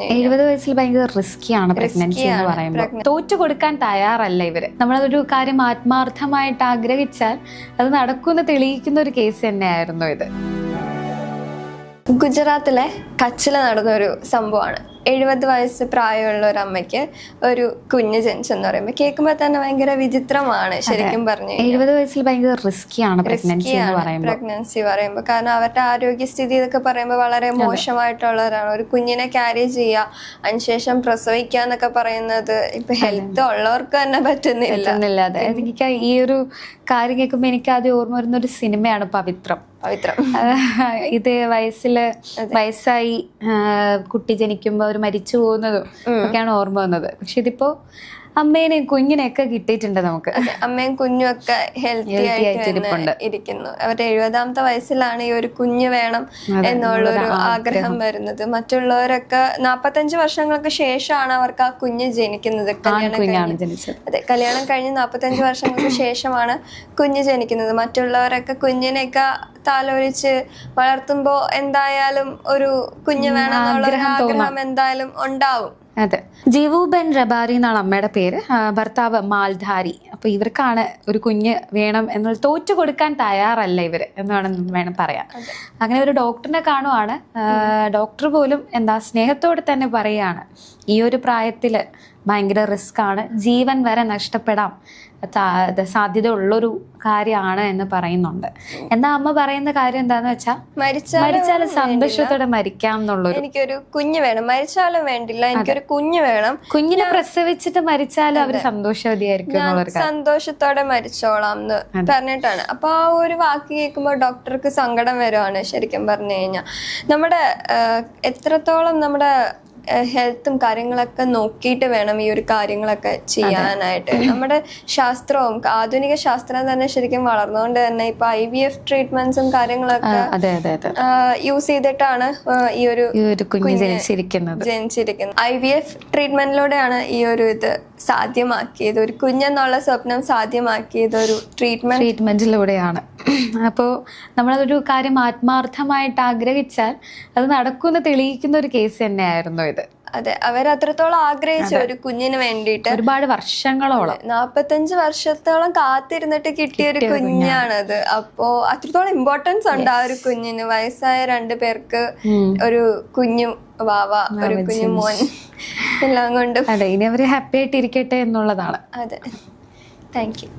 എഴുപത് വയസ്സിൽ ഭയങ്കര റിസ്കിയാണ് പ്രഗ്നൻസി എന്ന് പറയുമ്പോൾ. തോറ്റു കൊടുക്കാൻ തയ്യാറല്ല ഇവർ. നമ്മളതൊരു കാര്യം ആത്മാർത്ഥമായിട്ട് ആഗ്രഹിച്ചാൽ അത് നടക്കുമെന്ന് തെളിയിക്കുന്ന ഒരു കേസ് തന്നെയായിരുന്നു ഇത്. ഗുജറാത്തിലെ കച്ചില നടന്നൊരു സംഭവമാണ്. എഴുപത് വയസ്സ് പ്രായമുള്ള ഒരു അമ്മയ്ക്ക് ഒരു കുഞ്ഞ് ജനിച്ചെന്ന് പറയുമ്പോൾ കേൾക്കുമ്പോൾ തന്നെ ഭയങ്കര വിചിത്രമാണ് ശരിക്കും പറഞ്ഞു എഴുപത് വയസ്സിൽ ഭയങ്കര റിസ്കിയാണ് പ്രഗ്നൻസി പറയുമ്പോൾ. കാരണം അവരുടെ ആരോഗ്യസ്ഥിതി ഇതൊക്കെ പറയുമ്പോൾ വളരെ മോശമായിട്ടുള്ളവരാണ് ഒരു കുഞ്ഞിനെ ക്യാരി ചെയ്യുക അതിനുശേഷം പ്രസവിക്കുക എന്നൊക്കെ പറയുന്നത് ഇപ്പൊ ഹെൽത്ത് ഉള്ളവർക്ക് തന്നെ പറ്റുന്നില്ല. എനിക്ക് ഈ ഒരു കാര്യം കേൾക്കുമ്പോൾ എനിക്ക് ആദ്യം ഓർമ്മ വരുന്ന ഒരു സിനിമയാണ് പവിത്രം. പവിത്രം. ഇത് വയസ്സിൽ വയസ്സായി കുട്ടി ജനിക്കുമ്പോൾ അവർ മരിച്ചു പോകുന്നതും ഒക്കെയാണ് ഓർമ്മ വന്നത്. പക്ഷെ ഇതിപ്പോ അമ്മേനെയും കുഞ്ഞിനെയൊക്കെ കിട്ടിയിട്ടുണ്ട് നമുക്ക്. അമ്മയും കുഞ്ഞും ഒക്കെ ഹെൽത്തി ആയിട്ട്. ഇരിക്കുന്നു. അവരുടെ എഴുപതാമത്തെ വയസ്സിലാണ് ഈ ഒരു കുഞ്ഞ് വേണം എന്നുള്ള ഒരു ആഗ്രഹം. വരുന്നത്. മറ്റുള്ളവരൊക്കെ നാപ്പത്തഞ്ച് വർഷങ്ങൾക്ക് ശേഷമാണ് അവർക്ക് ആ കുഞ്ഞ് ജനിക്കുന്നത്. കല്യാണം അതെ കല്യാണം കഴിഞ്ഞ് നാപ്പത്തഞ്ച് വർഷങ്ങൾക്ക് ശേഷമാണ് കുഞ്ഞ് ജനിക്കുന്നത്. മറ്റുള്ളവരൊക്കെ കുഞ്ഞിനെയൊക്കെ താലോലിച്ച് വളർത്തുമ്പോൾ എന്തായാലും ഒരു കുഞ്ഞ് വേണം എന്നുള്ള ഒരു ആഗ്രഹം എന്തായാലും ഉണ്ടാവും. അതെ. ജീവു ബെൻ റബാരി എന്നാണ് അമ്മയുടെ പേര്. ഭർത്താവ് മാൽധാരി. അപ്പൊ ഇവർക്കാണ് ഒരു കുഞ്ഞ് വേണം എന്നുള്ള തോറ്റു കൊടുക്കാൻ തയ്യാറല്ല ഇവർ എന്ന് വേണം വേണം പറയാം അങ്ങനെ ഒരു ഡോക്ടറിനെ കാണുവാണ്. ഡോക്ടർ പോലും എന്താ സ്നേഹത്തോടെ തന്നെ പറയാണ്. ഈ ഒരു പ്രായത്തിൽ ഭയങ്കര റിസ്ക് ആണ്. ജീവൻ വരെ നഷ്ടപ്പെടാം. സാധ്യത ഉള്ളൊരു കാര്യമാണ് എന്ന് പറയുന്നുണ്ട്. എന്നാ അമ്മ പറയുന്ന കാര്യം എന്താന്ന് വെച്ചാൽ മരിച്ചാലും സന്തോഷത്തോടെ മരിക്കാം എന്നുള്ളൊരു എനിക്കൊരു കുഞ്ഞ് വേണം. മരിച്ചാലും വേണ്ടില്ല. എനിക്കൊരു കുഞ്ഞ് വേണം. കുഞ്ഞിനെ പ്രസവിച്ചിട്ട് മരിച്ചാലും അവർ സന്തോഷവതിയായിരിക്കും സന്തോഷത്തോടെ മരിച്ചോളാം എന്ന് പറഞ്ഞിട്ടാണ്. അപ്പൊ ആ ഒരു വാക്ക് കേൾക്കുമ്പോൾ ഡോക്ടർക്ക് സങ്കടം വരുവാണ് ശരിക്കും പറഞ്ഞു കഴിഞ്ഞാൽ നമ്മുടെ എത്രത്തോളം നമ്മുടെ ഹെൽത്തും കാര്യങ്ങളൊക്കെ നോക്കിയിട്ട് വേണം ഈ ഒരു കാര്യങ്ങളൊക്കെ ചെയ്യാനായിട്ട്. നമ്മുടെ ശാസ്ത്രവും ആധുനിക ശാസ്ത്രം തന്നെ ശരിക്കും വളർന്നുകൊണ്ട് തന്നെ ഇപ്പൊ ഐ വി എഫ് ട്രീറ്റ്മെന്റ്സും കാര്യങ്ങളൊക്കെ യൂസ് ചെയ്തിട്ടാണ് ഈ ഒരു ജനിച്ചിരിക്കുന്നത്. ജനിച്ചിരിക്കുന്നത്. ഐ വി എഫ് ട്രീറ്റ്മെന്റിലൂടെയാണ് ഈ ഒരു ഇത് സാധ്യമാക്കിയത്. ഒരു കുഞ്ഞെന്നുള്ള സ്വപ്നം സാധ്യമാക്കിയത് ഒരു ട്രീറ്റ്മെന്റ് ട്രീറ്റ്മെന്റിലൂടെയാണ്. അപ്പോൾ നമ്മളതൊരു കാര്യം ആത്മാർത്ഥമായിട്ട് ആഗ്രഹിച്ചാൽ അത് നടക്കുമെന്ന് തെളിയിക്കുന്ന ഒരു കേസ് തന്നെയായിരുന്നു ഇത്. അതെ അവർ അത്രത്തോളം ആഗ്രഹിച്ച ഒരു കുഞ്ഞിന് വേണ്ടിയിട്ട് ഒരുപാട് വർഷങ്ങളോളം. നാപ്പത്തഞ്ച് വർഷത്തോളം കാത്തിരുന്നിട്ട് കിട്ടിയ ഒരു കുഞ്ഞാണത്. അപ്പോ അത്രത്തോളം ഇമ്പോർട്ടൻസ് ഉണ്ട് ആ ഒരു കുഞ്ഞിന്. വയസ്സായ രണ്ടു പേർക്ക് ഒരു കുഞ്ഞു വാവ ഒരു കുഞ്ഞു മോൻ എല്ലാം കൊണ്ടും. അതെ ഇനി അവർ ഹാപ്പി ആയിട്ട് ഇരിക്കട്ടെ എന്നുള്ളതാണ്. അതെ. Thank you